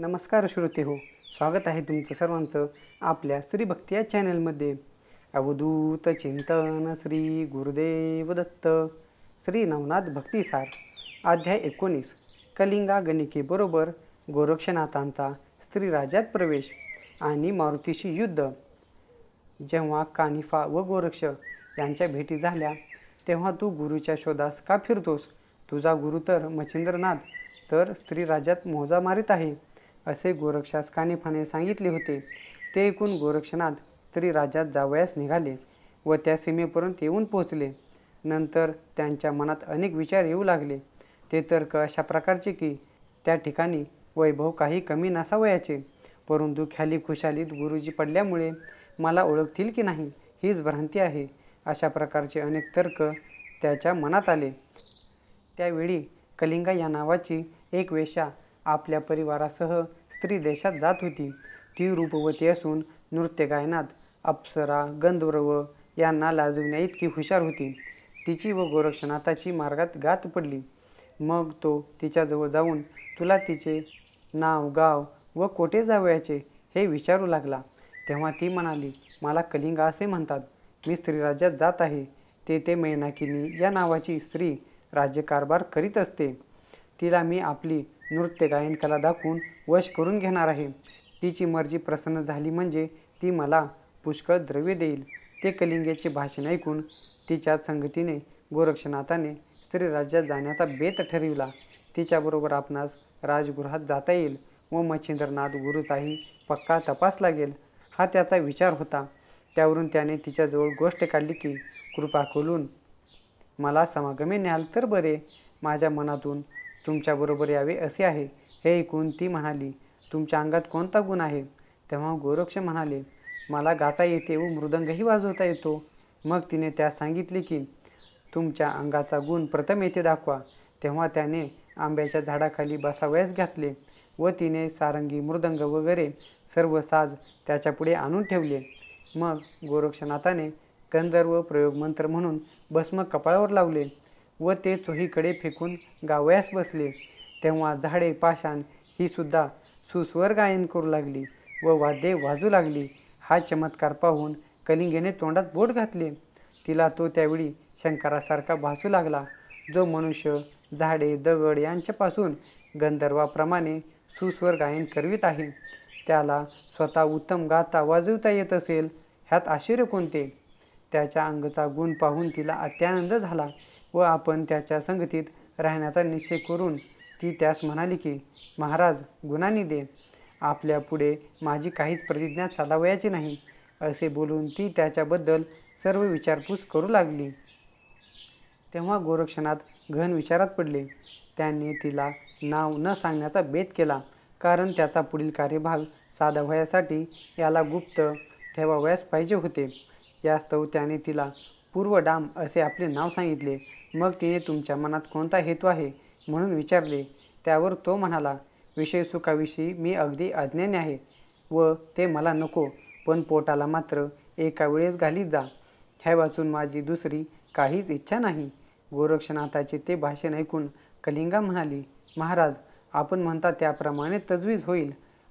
नमस्कार श्रोते हो स्वागत आहे तुमचं सर्वांचं आपल्या श्री भक्ती या चॅनलमध्ये. अवधूत चिंतन श्री गुरुदेव दत्त श्री नवनाथ भक्तिसार अध्याय एकोणीस कलिंगा गणिकेबरोबर गोरक्षनाथांचा स्त्रीराज्यात प्रवेश आणि मारुतीशी युद्ध. जेव्हा कानिफा व गोरक्ष यांच्या भेटी झाल्या तेव्हा तू गुरुच्या शोधास का फिरतोस? तुझा गुरु तर मच्छिंद्रनाथ तर स्त्रीराज्यात मोजा मारित आहे. असे गोरक्षास कानेफाने सांगितले होते. ते ऐकून गोरक्षनाथ तरी राज्यात जावयास निघाले व त्या सीमेपर्यंत येऊन पोहोचले. नंतर त्यांच्या मनात अनेक विचार येऊ लागले. ते तर्क अशा प्रकारचे की त्या ठिकाणी वैभव काही कमी नसावयाचे. परंतु ख्याली खुशालीत गुरुजी पडल्यामुळे मला ओळखतील की नाही हीच भ्रांती आहे अशा प्रकारचे अनेक तर्क त्याच्या मनात आले. त्यावेळी कलिंगा या नावाची एक वेशा आपल्या परिवारासह स्त्री देशात जात होती. ती रूपवती असून नृत्य गायनात अप्सरा गंधर्व यांना लाजविण्या इतकी हुशार होती. तिची व गोरक्षनाथाची मार्गात गात पडली. मग तो तिच्याजवळ जाऊन तुला तिचे नाव गाव व कोठे जावयाचे हे विचारू लागला. तेव्हा ती म्हणाली मला कलिंगा असे म्हणतात. मी स्त्रीराज्यात जात आहे. तेथे मैनाकिनी या नावाची स्त्री राज्यकारभार करीत असते. तिला मी आपली नृत्य गायन कला दाखवून वश करून घेणार आहे. तिची मर्जी प्रसन्न झाली म्हणजे ती मला पुष्कळ द्रव्य देईल. ते कलिंगेचे भाषण ऐकून तिच्या संगतीने गोरक्षनाथाने स्त्रीराज्यात जाण्याचा बेत ठरविला. तिच्याबरोबर आपणास राजगृहात जाता येईल व मच्छिंद्रनाथ गुरुचाही पक्का तपास लागेल हा त्याचा विचार होता. त्यावरून त्याने तिच्याजवळ गोष्ट काढली की कृपा खोलून मला समागमे न्याल तर बरे. माझ्या मनातून तुमच्याबरोबर यावे असे आहे. हे ऐकून ती म्हणाली तुमच्या अंगात कोणता गुण आहे? तेव्हा गोरक्ष म्हणाले मला गाता येते व मृदंगही वाजवता येतो. मग तिने त्यास सांगितले की तुमच्या अंगाचा गुण प्रथम येथे दाखवा. तेव्हा त्याने आंब्याच्या झाडाखाली बसावयास घातले व तिने सारंगी मृदंग वगैरे सर्व साज त्याच्यापुढे आणून ठेवले. मग गोरक्षनाथाने गंधर्व प्रयोग मंत्र म्हणून भस्म कपाळावर लावले. व ते चोहीकडे फेकून गावयास बसले. तेव्हा झाडे पाषाण ही सुद्धा सुस्वर गायन करू लागली व वाद्ये वाजू लागली. हा चमत्कार पाहून कलिंगेने तोंडात बोट घातले. तिला तो त्यावेळी शंकरासारखा भासू लागला. जो मनुष्य झाडे दगड यांच्यापासून गंधर्वाप्रमाणे सुस्वर गायन करवीत आहे त्याला स्वतः उत्तम गाता वाजवता येत असेल ह्यात आश्चर्य कोणते? त्याच्या अंगचा गुण पाहून तिला अत्यानंद झाला. व आपण त्याच्या संगतीत राहण्याचा निश्चय करून ती त्यास म्हणाली की महाराज गुणानी दे आपल्या पुढे माझी काहीच प्रतिज्ञा चालावयाची नाही. असे बोलून ती त्याच्याबद्दल सर्व विचारपूस करू लागली. तेव्हा गोरक्षनाथ घन विचारात पडले. त्यांनी तिला नाव न सांगण्याचा बेत केला कारण त्याचा पुढील कार्यभाग साधावयासाठी याला गुप्त ठेवावयास पाहिजे होते. यास्तव त्याने तिला पूर्वडाम असे आपले नाव सांगितले. मग तिने तुमच्या मनात कोणता हेतू आहे? म्हणून विचारले. त्यावर तो म्हणाला विषय सुखाविषयी मी अगदी अज्ञानी आहे व ते मला नको पण पोटाला मात्र एका वेळेस घालीत जा. ह्या वाचून माझी दुसरी काहीच इच्छा नाही. गोरक्षनाथाचे ते भाषण ऐकून कलिंगा म्हणाली महाराज आपण म्हणता त्याप्रमाणे तजवीज होईल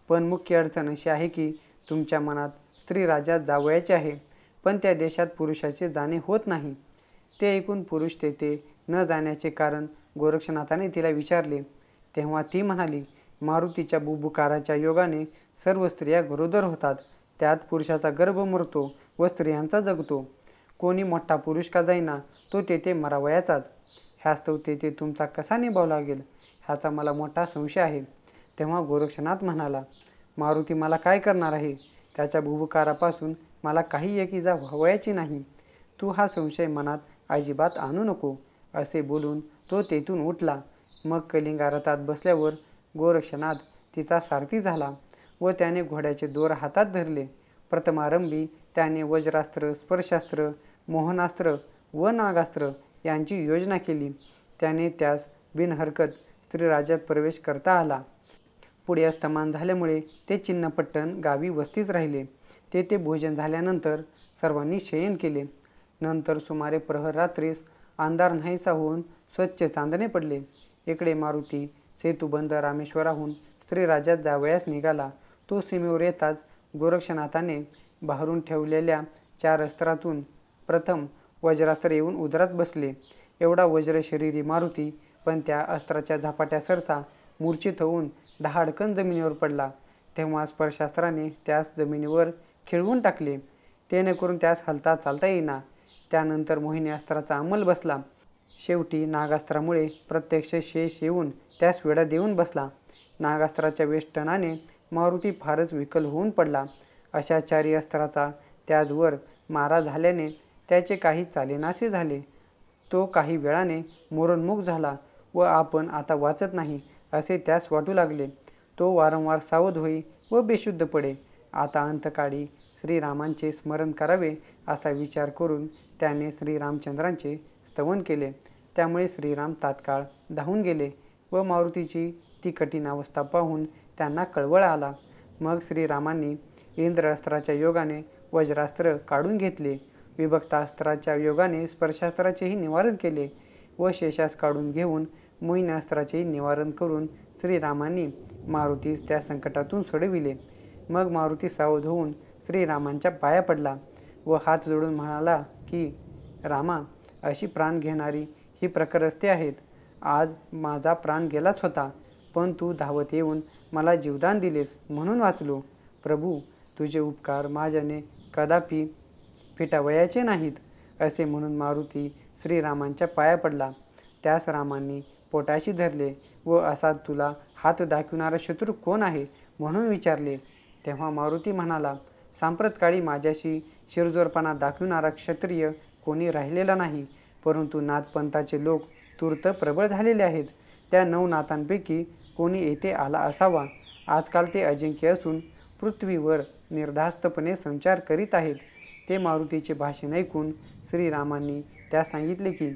पण मुख्य अडचण अशी आहे की तुमच्या मनात स्त्री राजा जावयाचे आहे पण त्या देशात पुरुषाचे जाणे होत नाही. ते ऐकून पुरुष तेथे न जाण्याचे कारण गोरक्षनाथाने तिला विचारले. तेव्हा ती म्हणाली मारुतीच्या बुबुकाराच्या योगाने सर्व स्त्रिया गरोदर होतात. त्यात पुरुषाचा गर्भ मरतो व स्त्रियांचा जगतो. कोणी मोठा पुरुष का जाईना तो तेथे मरावयाचाच. ह्यास्तव तेथे तुमचा कसा निभाव लागेल ह्याचा मला मोठा संशय आहे. तेव्हा गोरक्षनाथ म्हणाला मारुती मला काय करणार आहे? त्याच्या बुबुकारापासून मला काही एक इजा व्हावयाची नाही. तू हा संशय मनात अजिबात आणू नको असे बोलून तो तेथून उठला. मग कलिंगा रथात बसल्यावर गोरक्षनाथ तिचा सारथी झाला व त्याने घोड्याचे दोर हातात धरले. प्रथमारंभी त्याने वज्रास्त्र स्पर्शास्त्र मोहनास्त्र व नागास्त्र यांची योजना केली. त्याने त्यास बिनहरकत स्त्रीराज्यात प्रवेश करता आला. पुढे अस्तमान झाल्यामुळे ते चिन्नपट्टण गावी वस्तीच राहिले. तेथे भोजन झाल्यानंतर सर्वांनी शयन केले. नंतर सुमारे प्रहर रात्रीस अंधार नाहीसा होऊन स्वच्छ चांदणे पडले. इकडे मारुती सेतुबंद रामेश्वराहून श्रीराजात जावयास निघाला. तो सीमेवर येताच गोरक्षनाथाने बाहेरून ठेवलेल्या चार अस्त्रातून प्रथम वज्रास्त्र येऊन उदरात बसले. एवढा वज्र शरीरी मारुती पण त्या अस्त्राच्या झपाट्या सरसा मूर्छित होऊन दहाडकन जमिनीवर पडला. तेव्हा स्पर्शास्त्राने त्यास जमिनीवर खिळवून टाकले. करून त्यास हलता चालता येईना. त्यानंतर मोहिनी अस्त्राचा अंमल बसला. शेवटी नागास्त्रामुळे प्रत्यक्ष शेष येऊन त्यास वेढा देऊन बसला. नागास्त्राच्या वेष्टनाने मारुती फारच विकल होऊन पडला. अशा चारी अस्त्राचा त्याचवर मारा झाल्याने त्याचे काही चालेनासे झाले. तो काही वेळाने मोरणमुख झाला व आपण आता वाचत नाही असे त्यास वाटू लागले. तो वारंवार सावध होई व बेशुद्ध पडे. आता अंतकाळी श्रीरामांचे स्मरण करावे असा विचार करून त्याने श्रीरामचंद्रांचे स्तवन केले. त्यामुळे श्रीराम तात्काळ धावून गेले व मारुतीची ती कठीण अवस्था पाहून त्यांना कळवळ आला. मग श्रीरामांनी इंद्रअस्त्राच्या योगाने वज्रास्त्र काढून घेतले. विभक्तास्त्राच्या योगाने स्पर्शास्त्राचेही निवारण केले व शेषास काढून घेऊन मोहिनी अस्त्राचेही निवारण करून श्रीरामांनी मारुतीस त्या संकटातून सोडविले. मग मारुती सावध होऊन श्रीरामांच्या पाया पडला व हात जोडून म्हणाला की रामा अशी प्राण घेणारी ही प्रकरस्ते आहेत. आज माझा प्राण गेलाच होता पण तू धावत येऊन मला जीवदान दिलेस म्हणून वाचलो. प्रभू तुझे उपकार माझ्याने कदापि फिटावयाचे नाहीत असे म्हणून मारुती श्रीरामांच्या पाया पडला. त्यास रामांनी पोटाशी धरले व असा तुला हात दाखविणारा शत्रू कोण आहे? म्हणून विचारले. तेव्हा मारुती म्हणाला सांप्रतकाळी माझ्याशी शिरजोरपणा दाखविणारा क्षत्रिय कोणी राहिलेला नाही परंतु नाथपंथाचे लोक तूर्त प्रबळ झालेले आहेत. त्या नऊ नाथांपैकी कोणी येथे आला असावा. आजकाल ते अजिंक्य असून पृथ्वीवर निर्धास्तपणे संचार करीत आहेत. ते मारुतीचे भाषण ऐकून श्रीरामांनी त्या सांगितले की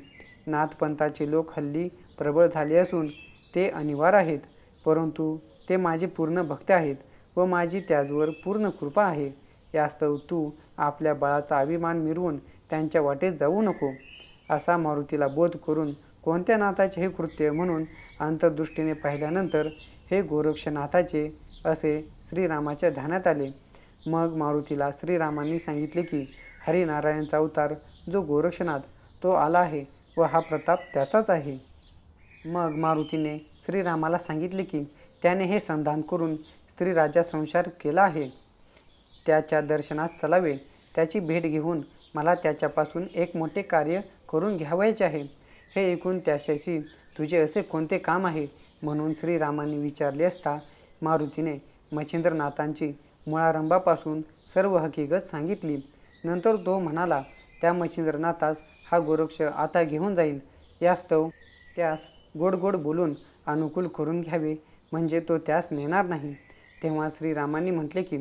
नाथपंथाचे लोक हल्ली प्रबळ झाले असून ते अनिवार्य आहेत परंतु ते माझे पूर्ण भक्त आहेत व माझी त्याचवर पूर्ण कृपा आहे. यास्तव तू आपल्या बाळाचा अभिमान मिरवून त्यांच्या वाटेत जाऊ नको असा मारुतीला बोध करून कोणत्या नाथाचे हे कृत्य म्हणून अंतर्दृष्टीने पाहिल्यानंतर हे गोरक्षनाथाचे असे श्रीरामाच्या ध्यानात आले. मग मारुतीला श्रीरामांनी सांगितले की हरिनारायणचा अवतार जो गोरक्षनाथ तो आला आहे व हा प्रताप त्याचाच आहे. मग मारुतीने श्रीरामाला सांगितले की त्याने हे संधान करून स्त्रीराजा संसार केला आहे. त्याच्या दर्शनास चलावे. त्याची भेट घेऊन मला त्याच्यापासून एक मोठे कार्य करून घ्यावायचे आहे. हे ऐकून त्याच्याशी तुझे असे कोणते काम आहे? म्हणून श्रीरामांनी विचारले असता मारुतीने मच्छिंद्रनाथांची मुळारंभापासून सर्व हकीकत सांगितली. नंतर तो म्हणाला त्या मच्छिंद्रनाथास हा गोरक्ष आता घेऊन जाईल. यास्तव त्यास गोड गोड बोलून अनुकूल करून घ्यावे. म्हणजे तो त्यास नेणार नाही. तेव्हा श्रीरामांनी म्हटले की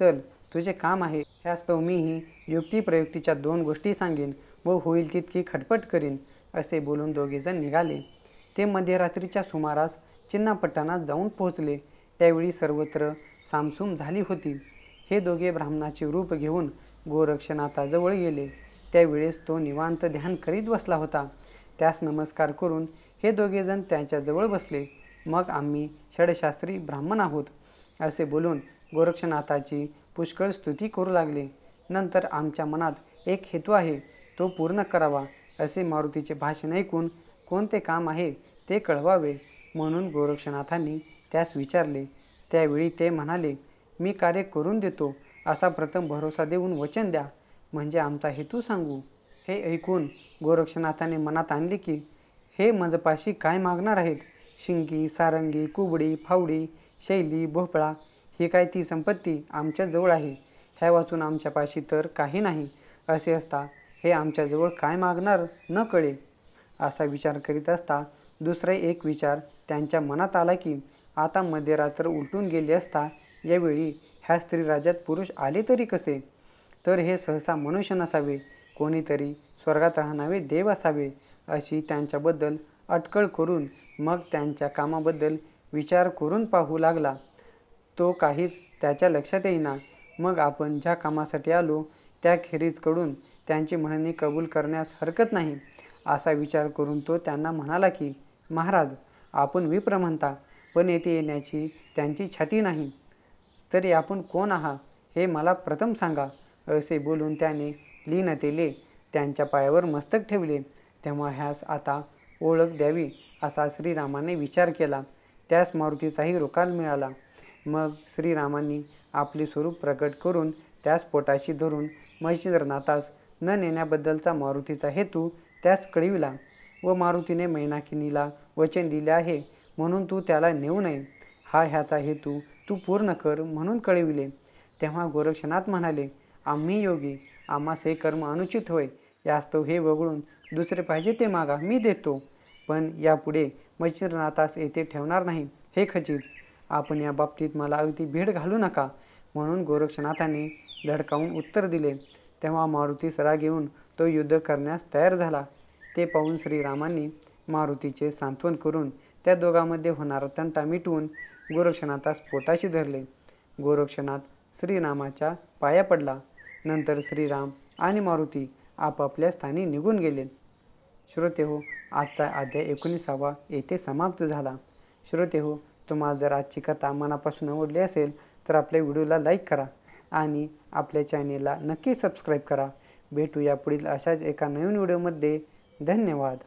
चल तुझे काम आहे ह्यास्तव मीही युक्तिप्रयुक्तीच्या दोन गोष्टी सांगेन व होईल तितकी खटपट करीन असे बोलून दोघेजण निघाले. ते मध्यरात्रीच्या सुमारास चिन्नापट्टणात जाऊन पोहोचले. त्यावेळी सर्वत्र सामसूम झाली होती. हे दोघे ब्राह्मणाचे रूप घेऊन गोरक्षनाथाजवळ गेले. त्यावेळेस तो निवांत ध्यान करीत बसला होता. त्यास नमस्कार करून हे दोघेजण त्यांच्याजवळ बसले. मग आम्ही षडशास्त्री ब्राह्मण आहोत असे बोलून गोरक्षनाथाची पुष्कळ स्तुती करू लागले. नंतर आमच्या मनात एक हेतू आहे तो पूर्ण करावा असे मारुतीचे भाषण ऐकून कोणते काम आहे ते कळवावे म्हणून गोरक्षनाथांनी त्यास विचारले. त्यावेळी ते म्हणाले मी कार्य करून देतो असा प्रथम भरोसा देऊन वचन द्या. म्हणजे आमचा हेतू सांगू. हे ऐकून गोरक्षनाथाने मनात आणले की हे मजपाशी काय मागणार आहेत? शिंगी सारंगी कुबडी फावडी शैली भोपळा ही काय ती संपत्ती आमच्याजवळ आहे? ह्या वाचून आमच्यापाशी तर काही नाही. असे असता हे आमच्याजवळ काय मागणार न कळे. असा विचार करीत असता दुसरा एक विचार त्यांच्या मनात आला की आता मध्यरात्र उलटून गेले असता यावेळी ह्या स्त्री राज्यात पुरुष आले तरी कसे? तर हे सहसा मनुष्य नसावे. कोणीतरी स्वर्गात राहणावे देव असावे अशी त्यांच्याबद्दल अटकळ करून मग त्यांच्या कामाबद्दल विचार करून पाहू लागला. तो काहीच त्याच्या लक्षात येईना. मग आपण ज्या कामासाठी आलो त्या खेरीजकडून त्यांची म्हणणी कबूल करण्यास हरकत नाही असा विचार करून तो त्यांना म्हणाला की महाराज आपण विप्र म्हणता पण येथे येण्याची त्यांची छाती नाही. तरी आपण कोण आहात हे मला प्रथम सांगा. असे बोलून त्याने लीनतेले त्यांच्या पायावर मस्तक ठेवले. तेव्हा ह्यास आता ओळख द्यावी असा श्रीरामाने विचार केला. त्यास मारुतीचाही रोकाल मिळाला. मग श्रीरामांनी आपले स्वरूप प्रकट करून त्यास पोटाशी धरून महिषींद्रनाथास न नेण्याबद्दलचा मारुतीचा हेतू त्यास कळविला व मारुतीने मैनाकिनीला वचन दिले आहे. म्हणून तू त्याला नेऊ नये. हा ह्याचा हेतू तू पूर्ण कर म्हणून कळविले. तेव्हा गोरक्षनाथ म्हणाले आम्ही योगी. आम्हास हे कर्म अनुचित होय. यास्तव हे वगळून दुसरे पाहिजे ते मागा. मी देतो. पण यापुढे मैचिंद्रनाथास येथे ठेवणार नाही. हे खचित. आपण या बाबतीत मला अगदी भेट घालू नका म्हणून गोरक्षनाथाने धडकावून उत्तर दिले. तेव्हा मारुती सरा घेऊन तो युद्ध करण्यास तयार झाला. ते पाहून श्रीरामांनी मारुतीचे सांत्वन करून त्या दोघांमध्ये होणारा तंटा मिटवून गोरक्षनाथास पोटाशी धरले. गोरक्षनाथ श्रीरामाच्या पाया पडला. नंतर श्रीराम आणि मारुती आपापल्या स्थानी निघून गेले. श्रोते हो आजचा अध्याय एकोणीसावा येथे समाप्त झाला. श्रोते हो तुम्हाला जर आजची कथा मनापासून आवडली असेल तर आपल्या व्हिडिओला लाईक करा आणि आपल्या चॅनेलला नक्की सबस्क्राईब करा. भेटूया पुढील अशाच एका नवीन व्हिडिओमध्ये. धन्यवाद.